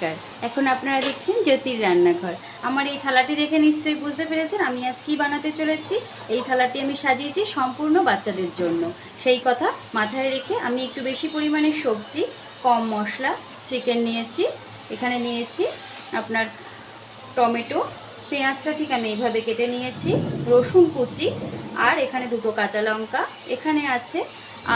নমস্কার। এখন আপনারা দেখছেন জ্যোতির রান্নাঘর। আমার এই থালাটি দেখে নিশ্চয়ই বুঝতে পেরেছেন, আমি আজ কী বানাতে চলেছি। এই থালাটি আমি সাজিয়েছি সম্পূর্ণ বাচ্চাদের জন্য। সেই কথা মাথায় রেখে আমি একটু বেশি পরিমাণে সবজি, কম মশলা, চিকেন নিয়েছি। এখানে নিয়েছি আপনার টমেটো, পেঁয়াজটা ঠিক আমি এইভাবে কেটে নিয়েছি, রসুন কুচি, আর এখানে দুটো কাঁচা লঙ্কা। এখানে আছে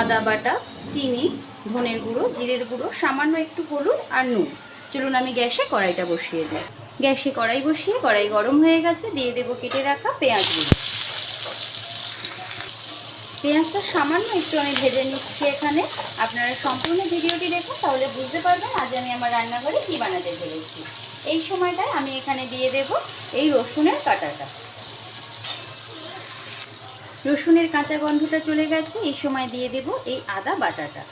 আদা বাটা, চিনি, ধনের গুঁড়ো, জিরের গুঁড়ো, সামান্য একটু হলুদ আর নুন। চলুন আমি গ্যাসে কড়াইটা বসিয়ে দিই। গ্যাসে কড়াই বসিয়ে কড়াই গরম হয়ে গেছে, দিয়ে দেবো কেটে রাখা পেঁয়াজগুলো। পেঁয়াজটা সামান্য একটু আমি ভেজে নিচ্ছি এখানে। আপনারা সম্পূর্ণ ভিডিওটি দেখুন, তাহলে বুঝতে পারবেন আজ আমি আমার রান্নাঘরে কী বানাতে চলেছি। এই সময়টায় আমি এখানে দিয়ে দেব এই রসুনের কাঁটাটা। রসুনের কাঁচা গন্ধটা চলে গেছে, এই সময় দিয়ে দেব এই আদা বাটাটা।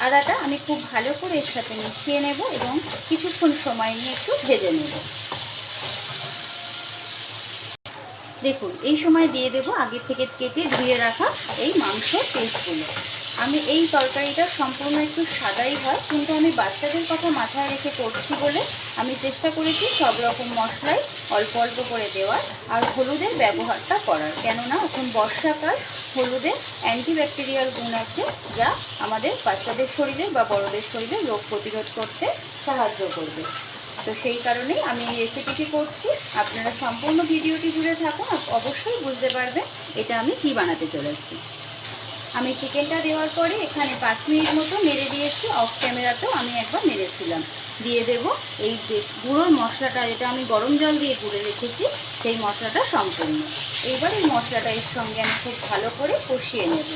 আদাটা আমি খুব ভালো করে এর সাথে মিশিয়ে নেব এবং কিছুক্ষণ সময় নিয়ে একটু ভেজে নেব। দেখুন, এই সময় দিয়ে দেব আগে থেকে কেটে ধুয়ে রাখা এই মাংসর পিসগুলো আমি এই তরকারিটা সম্পূর্ণ একটু সাদাই হয়, কিন্তু আমি বাচ্চাদের কথা মাথায় রেখে করছি বলে আমি চেষ্টা করেছি সব রকম মশলাই অল্প অল্প করে দেওয়ার আর হলুদের ব্যবহারটা করার। কেননা এখন বর্ষাকাল, হলুদে অ্যান্টিব্যাকটেরিয়াল গুণ আছে যা আমাদের বাচ্চাদের শরীরে বা বড়দের শরীরে রোগ প্রতিরোধ করতে সাহায্য করবে। তো সেই কারণেই আমি এই রেসিপিটি করছি। আপনারা সম্পূর্ণ ভিডিওটি জুড়ে থাকুন অবশ্যই বুঝতে পারবেন এটা আমি কি বানাতে চলেছি। আমি চিকেনটা দেওয়ার পরে এখানে পাঁচ মিনিট মতো নেড়ে দিয়েছি অফ ক্যামেরাতেও আমি একবার নেড়েছিলাম। দিয়ে দেব এই যে গুঁড়োর মশলাটা, যেটা আমি গরম জল দিয়ে গুঁড়ে রেখেছি, সেই মশলাটা সম্পূর্ণ। এইবার এই মশলাটা এর সঙ্গে আমি খুব ভালো করে কষিয়ে নেব।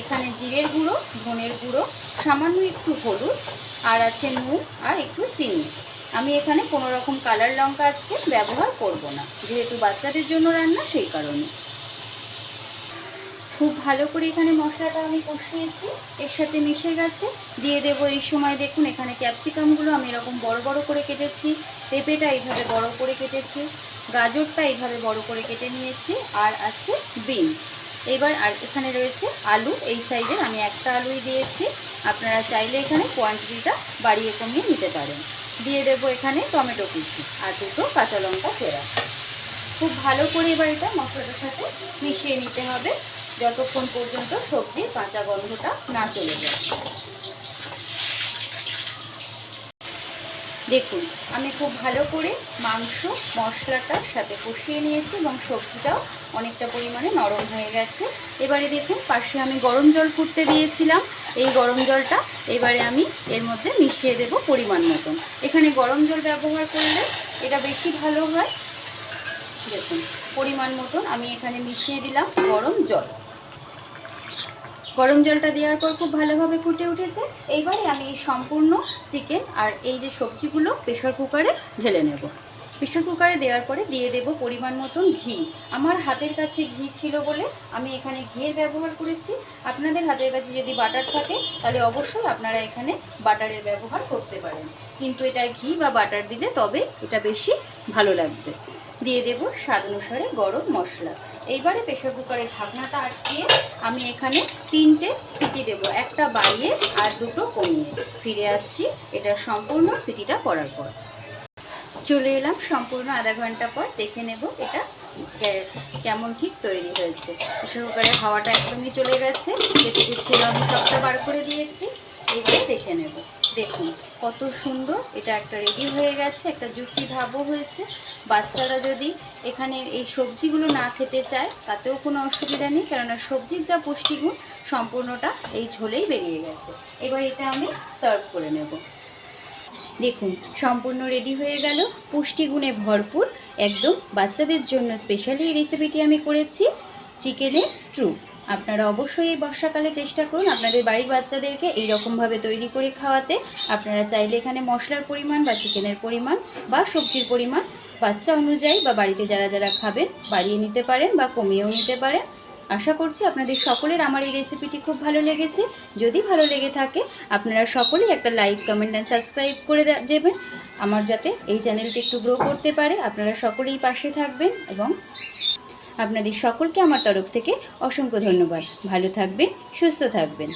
এখানে জিরের গুঁড়ো, ধনের গুঁড়ো, সামান্য একটু হলুদ, আর আছে নুন, আর একটু চিনি। আমি এখানে কোনো রকম কালার লঙ্কা আজকে ব্যবহার করব না। যেহেতু বাচ্চাদের জন্য রান্না, সেই কারণে। খুব ভালো করে এখানে মশলাটা আমি কষিয়েছি। এর সাথে মিশে গেছে। দিয়ে দেব এই সময় দেখুন, এখানে ক্যাপসিকামগুলো আমি এরকম বড় বড় করে কেটেছি। পেঁপেটা এইভাবে বড় করে কেটেছি। গাজরটা এইভাবে বড় করে কেটে নিয়েছি। আর আছে বিনস। এবার আর এখানে রয়েছে আলু। এই সাইজের আমি একটা আলুই দিয়েছি। আপনারা চাইলে এখানে কোয়ান্টিটিটা বাড়িয়ে কমিয়ে নিতে পারেন। দিয়ে দেবো এখানে টমেটো কুচি আর দুটো কাঁচা লঙ্কা চেরা খুব ভালো করে এবার এটা মশলাটার সাথে মিশিয়ে নিতে হবে, যতক্ষণ পর্যন্ত সবজির কাঁচা গন্ধটা না চলে যায়। দেখুন, আমি খুব ভালো করে মাংস মশলাটার সাথে কষিয়ে নিয়েছি এবং সবজিটাও অনেকটা পরিমাণে নরম হয়ে গেছে। এবারে দেখুন, পাশে আমি গরম জল ফুটতে দিয়েছিলাম। এই গরম জলটা এবারে আমি এর মধ্যে মিশিয়ে দেব পরিমাণ মতন। এখানে গরম জল ব্যবহার করলে এটা বেশি ভালো হয়। দেখুন, পরিমাণ মতন আমি এখানে মিশিয়ে দিলাম গরম জল। গরম জলটা দেওয়ার পর খুব ভালোভাবে ফুটে উঠেছে। এইবারে আমি সম্পূর্ণ চিকেন আর এই যে সবজিগুলো প্রেশার কুকারে ঢেলে নেব। প্রেশার কুকারে দেওয়ার পরে দিয়ে দেব পরিমাণ মতন ঘি। আমার হাতের কাছে ঘি ছিল বলে আমি এখানে ঘিয়ের ব্যবহার করেছি। আপনাদের হাতের কাছে যদি বাটার থাকে, তাহলে অবশ্যই আপনারা এখানে বাটারের ব্যবহার করতে পারেন। কিন্তু এটা ঘি বা বাটার দিলে তবে এটা বেশি ভালো লাগবে। দিয়ে দেব স্বাদ অনুসারে গরম মশলা। এইবারে প্রেশার কুকারের ঢাকনাটা আটকিয়ে আমি এখানে তিনটে সিটি দেব। একটা বাড়িয়ে আর দুটো কমিয়ে। ফিরে আসছি, এটা সম্পূর্ণ সিটিটা করার পর। চলে এলাম সম্পূর্ণ আধা ঘণ্টা পর দেখে নেব এটা কেমন ঠিক তৈরি হয়েছে। প্রেশার কুকারের হাওয়াটা একদমই চলে গেছে যেটুকু ছিল আমি সবটা বার করে দিয়েছি, এবারে দেখে নেব। দেখুন, কত সুন্দর, এটা একটা রেডি হয়ে গেছে, একটা জুসি ভাবও হয়েছে। বাচ্চারা যদি এখানে এই সবজিগুলো না খেতে চায়, তাতেও কোনো অসুবিধা নেই, কেননা সবজির যা পুষ্টিগুণ, সম্পূর্ণটা এই ঝোলেই বেরিয়ে গেছে। এবার এটা আমি সার্ভ করে নেব। দেখুন, সম্পূর্ণ রেডি হয়ে গেল। পুষ্টিগুণে ভরপুর, একদম বাচ্চাদের জন্য স্পেশালি এই রেসিপিটি আমি করেছি চিকেনের স্ট্রু আপনারা অবশ্যই এই বর্ষাকালে চেষ্টা করুন আপনাদের বাড়ির বাচ্চাদেরকে এই রকমভাবে তৈরি করে খাওয়াতে। আপনারা চাইলে এখানে মশলার পরিমাণ বা চিকেনের পরিমাণ বা সবজির পরিমাণ বাচ্চা অনুযায়ী বা বাড়িতে যারা যারা খাবেন বাড়িয়ে নিতে পারেন বা কমিয়েও নিতে পারেন। আশা করছি আপনাদের সকলের আমার এই রেসিপিটি খুব ভালো লেগেছে। যদি ভালো লেগে থাকে, আপনারা সকলেই একটা লাইক কমেন্ট অ্যান্ড সাবস্ক্রাইব করে দেবেন। আমার যাতে এই চ্যানেলটি একটু গ্রো করতে পারে, আপনারা সকলেই পাশে থাকবেন এবং আপনাদের সকলকে আমার তরফ থেকে অসংখ্য ধন্যবাদ। ভালো থাকবেন, সুস্থ থাকবেন।